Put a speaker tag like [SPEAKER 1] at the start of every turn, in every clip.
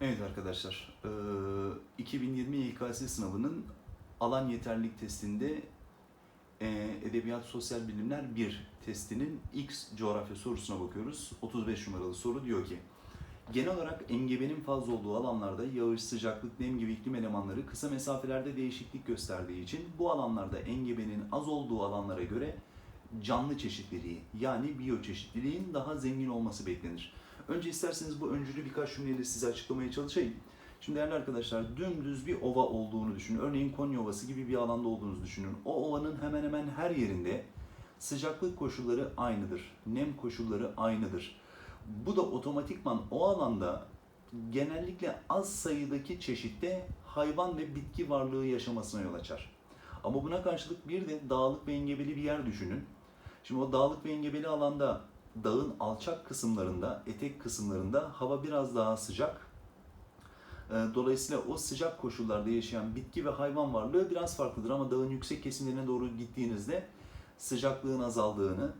[SPEAKER 1] Evet arkadaşlar, eee, 2020 YKS sınavının alan yeterlilik testinde Edebiyat Sosyal Bilimler 1 testinin X coğrafya sorusuna bakıyoruz. 35 numaralı soru diyor ki, genel olarak engebenin fazla olduğu alanlarda yağış, sıcaklık, nem gibi iklim elemanları kısa mesafelerde değişiklik gösterdiği için bu alanlarda engebenin az olduğu alanlara göre canlı çeşitliliği yani biyoçeşitliliğin daha zengin olması beklenir. Önce isterseniz bu öncülü birkaç cümleyle size açıklamaya çalışayım. Şimdi değerli arkadaşlar dümdüz bir ova olduğunu düşünün. Örneğin Konya Ovası gibi bir alanda olduğunuzu düşünün. O ovanın hemen hemen her yerinde sıcaklık koşulları aynıdır. Nem koşulları aynıdır. Bu da otomatikman o alanda genellikle az sayıdaki çeşitte hayvan ve bitki varlığı yaşamasına yol açar. Ama buna karşılık bir de dağlık ve engebeli bir yer düşünün. Şimdi o dağlık ve engebeli alanda dağın alçak kısımlarında, etek kısımlarında hava biraz daha sıcak. Ee, Dolayısıyla o sıcak koşullarda yaşayan bitki ve hayvan varlığı biraz farklıdır ama dağın yüksek kesimlerine doğru gittiğinizde sıcaklığın azaldığını,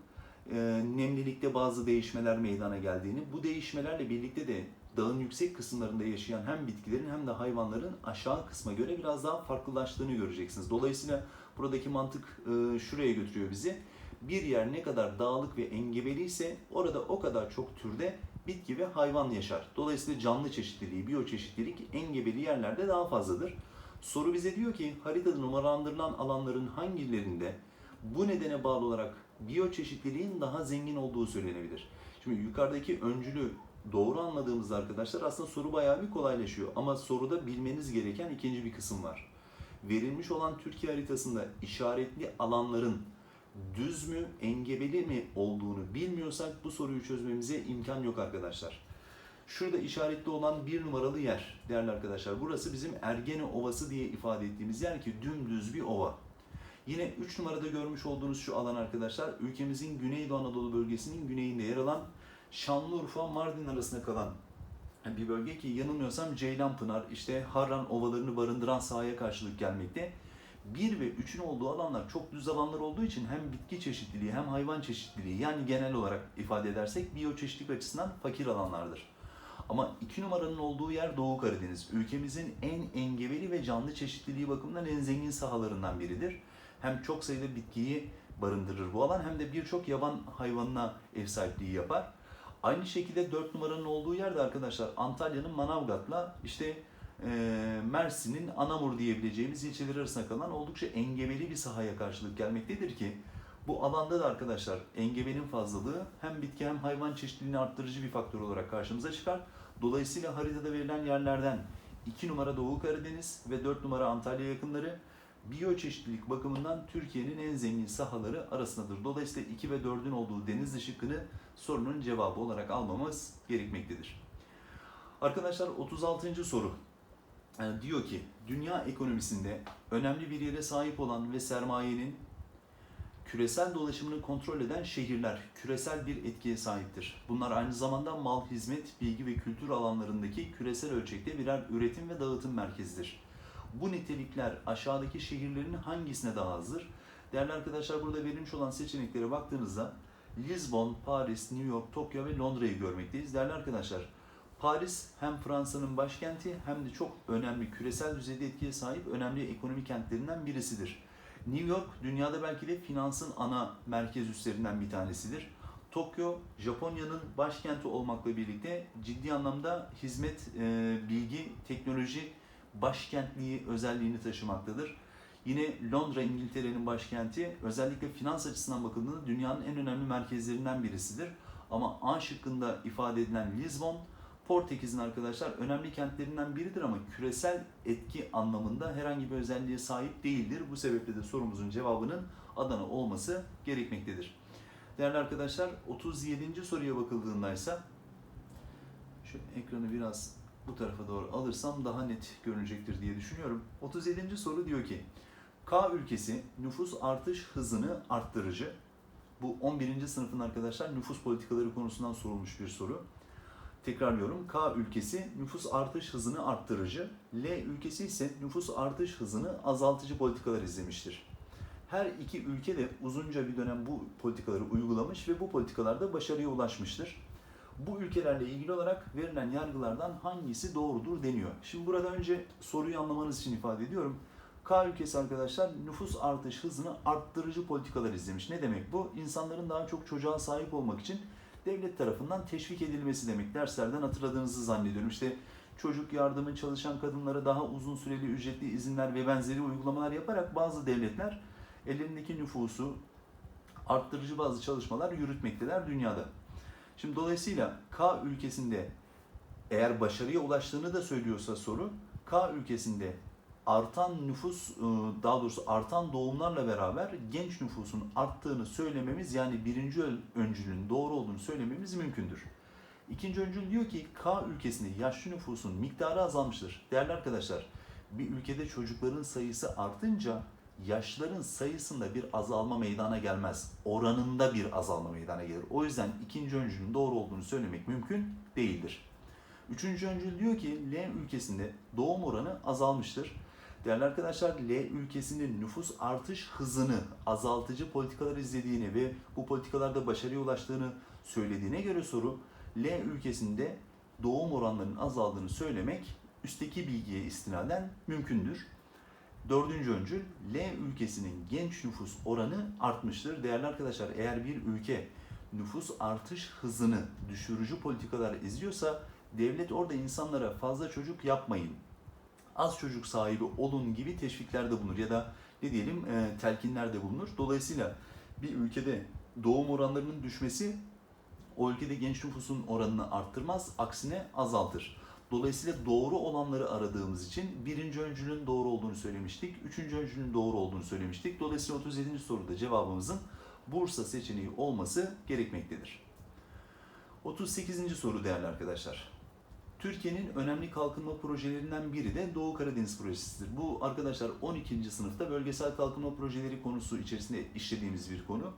[SPEAKER 1] e, nemlilikte bazı değişmeler meydana geldiğini, bu değişmelerle birlikte de dağın yüksek kısımlarında yaşayan hem bitkilerin hem de hayvanların aşağı kısma göre biraz daha farklılaştığını göreceksiniz. Dolayısıyla buradaki mantık e, şuraya götürüyor bizi. Bir yer ne kadar dağlık ve engebeli ise orada o kadar çok türde bitki ve hayvan yaşar. Dolayısıyla canlı çeşitliliği, biyoçeşitlilik engebeli yerlerde daha fazladır. Soru bize diyor ki haritada numaralandırılan alanların hangilerinde bu nedene bağlı olarak biyoçeşitliliğin daha zengin olduğu söylenebilir. Şimdi yukarıdaki öncülü doğru anladığımızda arkadaşlar aslında soru bayağı bir kolaylaşıyor. Ama soruda bilmeniz gereken ikinci bir kısım var. Verilmiş olan Türkiye haritasında işaretli alanların düz mü, engebeli mi olduğunu bilmiyorsak bu soruyu çözmemize imkan yok arkadaşlar. Şurada işaretli olan bir numaralı yer değerli arkadaşlar. Burası bizim Ergene Ovası diye ifade ettiğimiz yer ki dümdüz bir ova. Yine 3 numarada görmüş olduğunuz şu alan arkadaşlar ülkemizin Güneydoğu Anadolu bölgesinin güneyinde yer alan Şanlıurfa Mardin arasında kalan bir bölge ki yanılmıyorsam Ceylanpınar işte Harran ovalarını barındıran sahaya karşılık gelmekte. 1 ve 3'ün olduğu alanlar çok düz alanlar olduğu için hem bitki çeşitliliği hem hayvan çeşitliliği yani genel olarak ifade edersek biyoçeşitlilik açısından fakir alanlardır. Ama 2 numaranın olduğu yer Doğu Karadeniz. Ülkemizin en engebeli ve canlı çeşitliliği bakımından en zengin sahalarından biridir. Hem çok sayıda bitkiyi barındırır bu alan hem de birçok yaban hayvanına ev sahipliği yapar. Aynı şekilde 4 numaranın olduğu yerde arkadaşlar Antalya'nın Manavgat'la işte Mersin'in Anamur diyebileceğimiz ilçeler arasında kalan oldukça engebeli bir sahaya karşılık gelmektedir ki bu alanda da arkadaşlar engebenin fazlalığı hem bitki hem hayvan çeşitliliğini arttırıcı bir faktör olarak karşımıza çıkar. Dolayısıyla haritada verilen yerlerden 2 numara Doğu Karadeniz ve 4 numara Antalya yakınları biyoçeşitlilik bakımından Türkiye'nin en zengin sahaları arasındadır. Dolayısıyla 2 ve 4'ün olduğu Denizli şıkkını sorunun cevabı olarak almamız gerekmektedir. Arkadaşlar 36. soru. Yani diyor ki dünya ekonomisinde önemli bir yere sahip olan ve sermayenin küresel dolaşımını kontrol eden şehirler küresel bir etkiye sahiptir. Bunlar aynı zamanda mal, hizmet, bilgi ve kültür alanlarındaki küresel ölçekte birer üretim ve dağıtım merkezidir. Bu nitelikler aşağıdaki şehirlerin hangisine daha azdır? Değerli arkadaşlar burada verilmiş olan seçeneklere baktığınızda Lisbon, Paris, New York, Tokyo ve Londra'yı görmekteyiz. Değerli arkadaşlar Paris hem Fransa'nın başkenti hem de çok önemli küresel düzeyde etkiye sahip önemli ekonomi kentlerinden birisidir. New York dünyada belki de finansın ana merkez üslerinden bir tanesidir. Tokyo Japonya'nın başkenti olmakla birlikte ciddi anlamda hizmet, e, bilgi, teknoloji başkentliği özelliğini taşımaktadır. Yine Londra İngiltere'nin başkenti özellikle finans açısından bakıldığında dünyanın en önemli merkezlerinden birisidir. Ama A şıkkında ifade edilen Lisbon, Portekiz'in arkadaşlar önemli kentlerinden biridir ama küresel etki anlamında herhangi bir özelliğe sahip değildir. Bu sebeple de sorumuzun cevabının Adana olması gerekmektedir. Değerli arkadaşlar 37. soruya bakıldığında ise şu ekranı biraz bu tarafa doğru alırsam daha net görünecektir diye düşünüyorum. 37. soru diyor ki K ülkesi nüfus artış hızını arttırıcı. Bu 11. sınıfın arkadaşlar nüfus politikaları konusundan sorulmuş bir soru. Tekrarlıyorum. K ülkesi nüfus artış hızını arttırıcı, L ülkesi ise nüfus artış hızını azaltıcı politikalar izlemiştir. Her iki ülke de uzunca bir dönem bu politikaları uygulamış ve bu politikalarda başarıya ulaşmıştır. Bu ülkelerle ilgili olarak verilen yargılardan hangisi doğrudur deniyor. Şimdi burada önce soruyu anlamanız için ifade ediyorum. K ülkesi arkadaşlar nüfus artış hızını arttırıcı politikalar izlemiş. Ne demek bu? İnsanların daha çok çocuğa sahip olmak için devlet tarafından teşvik edilmesi demek. Derslerden hatırladığınızı zannediyorum. İşte çocuk yardımı, çalışan kadınlara daha uzun süreli ücretli izinler ve benzeri uygulamalar yaparak bazı devletler ellerindeki nüfusu arttırıcı bazı çalışmalar yürütmekteler dünyada. Şimdi dolayısıyla K ülkesinde eğer başarıya ulaştığını da söylüyorsa soru, K ülkesinde artan nüfus, e, daha doğrusu artan doğumlarla beraber genç nüfusun arttığını söylememiz yani birinci ön- öncülün doğru olduğunu söylememiz mümkündür. İkinci öncül diyor ki K ülkesinde yaşlı nüfusun miktarı azalmıştır. Değerli arkadaşlar, bir ülkede çocukların sayısı artınca yaşlıların sayısında bir azalma meydana gelmez. Oranında bir azalma meydana gelir. O yüzden ikinci öncülün doğru olduğunu söylemek mümkün değildir. Üçüncü öncül diyor ki L ülkesinde doğum oranı azalmıştır. Değerli arkadaşlar L ülkesinin nüfus artış hızını azaltıcı politikalar izlediğini ve bu politikalarda başarıya ulaştığını söylediğine göre soru L ülkesinde doğum oranlarının azaldığını söylemek üstteki bilgiye istinaden mümkündür. Dördüncü öncül, L ülkesinin genç nüfus oranı artmıştır. Değerli arkadaşlar eğer bir ülke nüfus artış hızını düşürücü politikalar izliyorsa devlet orada insanlara fazla çocuk yapmayın, az çocuk sahibi olun gibi teşviklerde bulunur ya da ne diyelim e, telkinlerde bulunur. Dolayısıyla bir ülkede doğum oranlarının düşmesi o ülkede genç nüfusun oranını arttırmaz, aksine azaltır. Dolayısıyla doğru olanları aradığımız için birinci öncülün doğru olduğunu söylemiştik, üçüncü öncülün doğru olduğunu söylemiştik. Dolayısıyla 37. soruda cevabımızın Bursa seçeneği olması gerekmektedir. 38. soru değerli arkadaşlar. Türkiye'nin önemli kalkınma projelerinden biri de Doğu Karadeniz projesidir. Bu arkadaşlar 12. sınıfta bölgesel kalkınma projeleri konusu içerisinde işlediğimiz bir konu.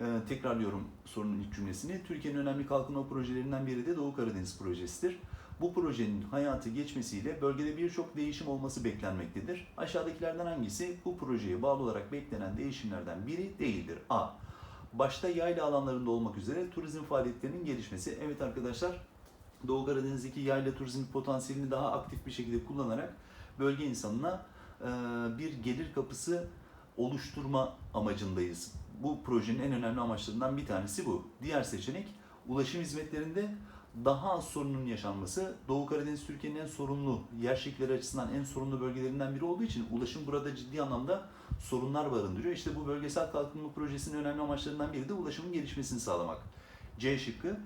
[SPEAKER 1] Ee, tekrarlıyorum sorunun ilk cümlesini. Türkiye'nin önemli kalkınma projelerinden biri de Doğu Karadeniz projesidir. Bu projenin hayatı geçmesiyle bölgede birçok değişim olması beklenmektedir. Aşağıdakilerden hangisi bu projeye bağlı olarak beklenen değişimlerden biri değildir? A. Başta yayla alanlarında olmak üzere turizm faaliyetlerinin gelişmesi. Evet arkadaşlar, Doğu Karadeniz'deki yayla turizm potansiyelini daha aktif bir şekilde kullanarak bölge insanına e, bir gelir kapısı oluşturma amacındayız. Bu projenin en önemli amaçlarından bir tanesi bu. Diğer seçenek ulaşım hizmetlerinde daha az sorunun yaşanması. Doğu Karadeniz Türkiye'nin en sorunlu, yer şekilleri açısından en sorunlu bölgelerinden biri olduğu için ulaşım burada ciddi anlamda sorunlar barındırıyor. İşte bu bölgesel kalkınma projesinin önemli amaçlarından biri de ulaşımın gelişmesini sağlamak. C şıkkı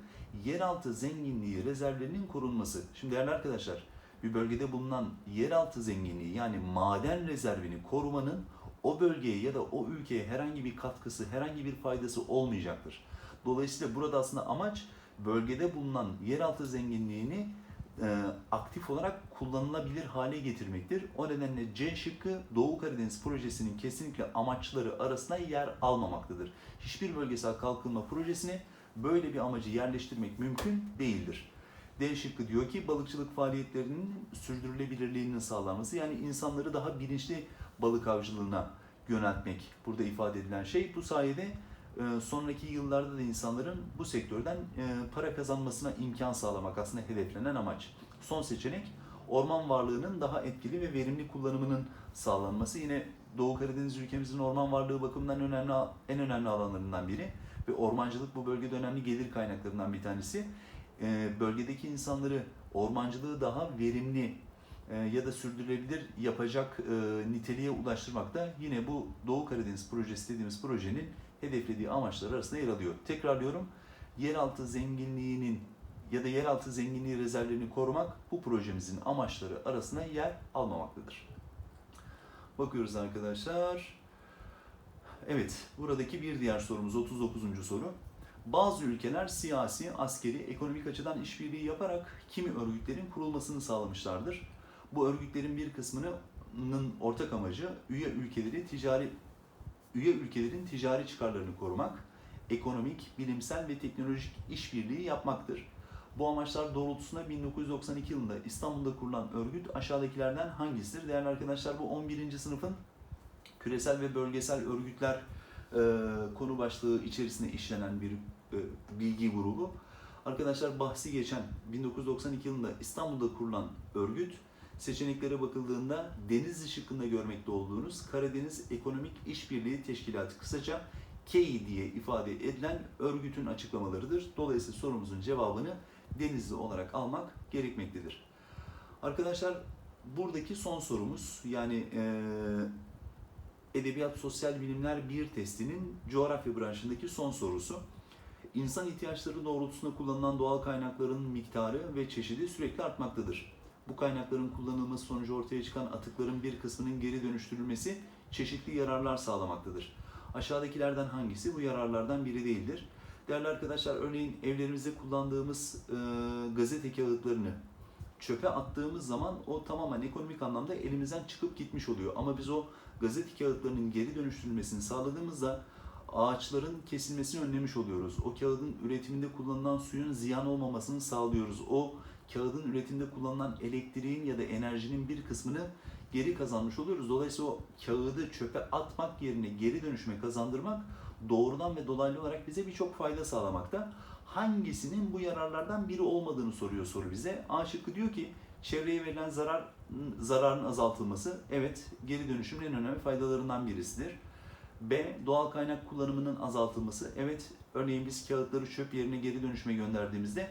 [SPEAKER 1] yeraltı zenginliği rezervlerinin korunması. Şimdi değerli arkadaşlar bir bölgede bulunan yeraltı zenginliği yani maden rezervini korumanın o bölgeye ya da o ülkeye herhangi bir katkısı, herhangi bir faydası olmayacaktır. Dolayısıyla burada aslında amaç bölgede bulunan yeraltı zenginliğini e, aktif olarak kullanılabilir hale getirmektir. O nedenle C şıkkı Doğu Karadeniz projesinin kesinlikle amaçları arasında yer almamaktadır. Hiçbir bölgesel kalkınma projesine böyle bir amacı yerleştirmek mümkün değildir. D şıkkı diyor ki balıkçılık faaliyetlerinin sürdürülebilirliğinin sağlanması yani insanları daha bilinçli balık avcılığına yöneltmek burada ifade edilen şey. Bu sayede e, sonraki yıllarda da insanların bu sektörden e, para kazanmasına imkan sağlamak aslında hedeflenen amaç. Son seçenek orman varlığının daha etkili ve verimli kullanımının sağlanması. Yine Doğu Karadeniz ülkemizin orman varlığı bakımından önemli en önemli alanlarından biri ve ormancılık bu bölgede önemli gelir kaynaklarından bir tanesi. E, bölgedeki insanları ormancılığı daha verimli e, ya da sürdürülebilir yapacak e, niteliğe ulaştırmak da yine bu Doğu Karadeniz projesi dediğimiz projenin hedeflediği amaçlar arasında yer alıyor. Tekrarlıyorum, yeraltı zenginliğinin ya da yeraltı zenginliği rezervlerini korumak bu projemizin amaçları arasında yer almamaktadır. Bakıyoruz arkadaşlar. Evet, buradaki bir diğer sorumuz 39. soru. Bazı ülkeler siyasi, askeri, ekonomik açıdan işbirliği yaparak kimi örgütlerin kurulmasını sağlamışlardır. Bu örgütlerin bir kısmının ortak amacı üye ülkeleri ticari üye ülkelerin ticari çıkarlarını korumak, ekonomik, bilimsel ve teknolojik işbirliği yapmaktır. Bu amaçlar doğrultusunda 1992 yılında İstanbul'da kurulan örgüt aşağıdakilerden hangisidir? Değerli arkadaşlar bu 11. sınıfın küresel ve bölgesel örgütler e, konu başlığı içerisinde işlenen bir e, bilgi grubu. Arkadaşlar bahsi geçen 1992 yılında İstanbul'da kurulan örgüt seçeneklere bakıldığında deniz ışıkında görmekte olduğunuz Karadeniz Ekonomik İşbirliği Teşkilatı kısaca KEI diye ifade edilen örgütün açıklamalarıdır. Dolayısıyla sorumuzun cevabını Denizli olarak almak gerekmektedir. Arkadaşlar buradaki son sorumuz yani eee, Edebiyat Sosyal Bilimler 1 testinin coğrafya branşındaki son sorusu. İnsan ihtiyaçları doğrultusunda kullanılan doğal kaynakların miktarı ve çeşidi sürekli artmaktadır. Bu kaynakların kullanılması sonucu ortaya çıkan atıkların bir kısmının geri dönüştürülmesi çeşitli yararlar sağlamaktadır. Aşağıdakilerden hangisi bu yararlardan biri değildir? Değerli arkadaşlar örneğin evlerimizde kullandığımız e, gazete kağıtlarını çöpe attığımız zaman o tamamen ekonomik anlamda elimizden çıkıp gitmiş oluyor. Ama biz o gazete kağıtlarının geri dönüştürülmesini sağladığımızda ağaçların kesilmesini önlemiş oluyoruz. O kağıdın üretiminde kullanılan suyun ziyan olmamasını sağlıyoruz. O kağıdın üretiminde kullanılan elektriğin ya da enerjinin bir kısmını geri kazanmış oluyoruz. Dolayısıyla o kağıdı çöpe atmak yerine geri dönüşüme kazandırmak doğrudan ve dolaylı olarak bize birçok fayda sağlamakta. Hangisinin bu yararlardan biri olmadığını soruyor soru bize. A şıkkı diyor ki çevreye verilen zarar zararın azaltılması. Evet, geri dönüşümün en önemli faydalarından birisidir. B. Doğal kaynak kullanımının azaltılması. Evet, örneğin biz kağıtları çöp yerine geri dönüşüme gönderdiğimizde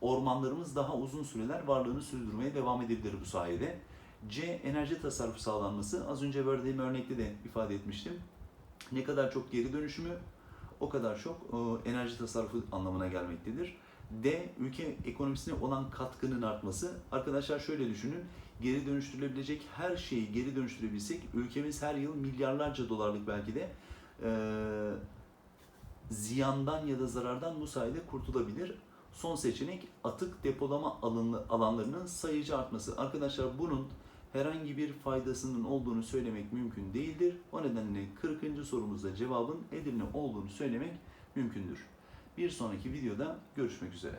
[SPEAKER 1] ormanlarımız daha uzun süreler varlığını sürdürmeye devam edebilir bu sayede. C. Enerji tasarrufu sağlanması. Az önce verdiğim örnekte de ifade etmiştim. Ne kadar çok geri dönüşümü o kadar çok e, enerji tasarrufu anlamına gelmektedir. D. Ülke ekonomisine olan katkının artması. Arkadaşlar şöyle düşünün. Geri dönüştürülebilecek her şeyi geri dönüştürebilsek ülkemiz her yıl milyarlarca dolarlık belki de e, ziyandan ya da zarardan bu sayede kurtulabilir. Son seçenek atık depolama alanlarının sayıcı artması. Arkadaşlar bunun herhangi bir faydasının olduğunu söylemek mümkün değildir. O nedenle 40. sorumuzda cevabın Edirne olduğunu söylemek mümkündür. Bir sonraki videoda görüşmek üzere.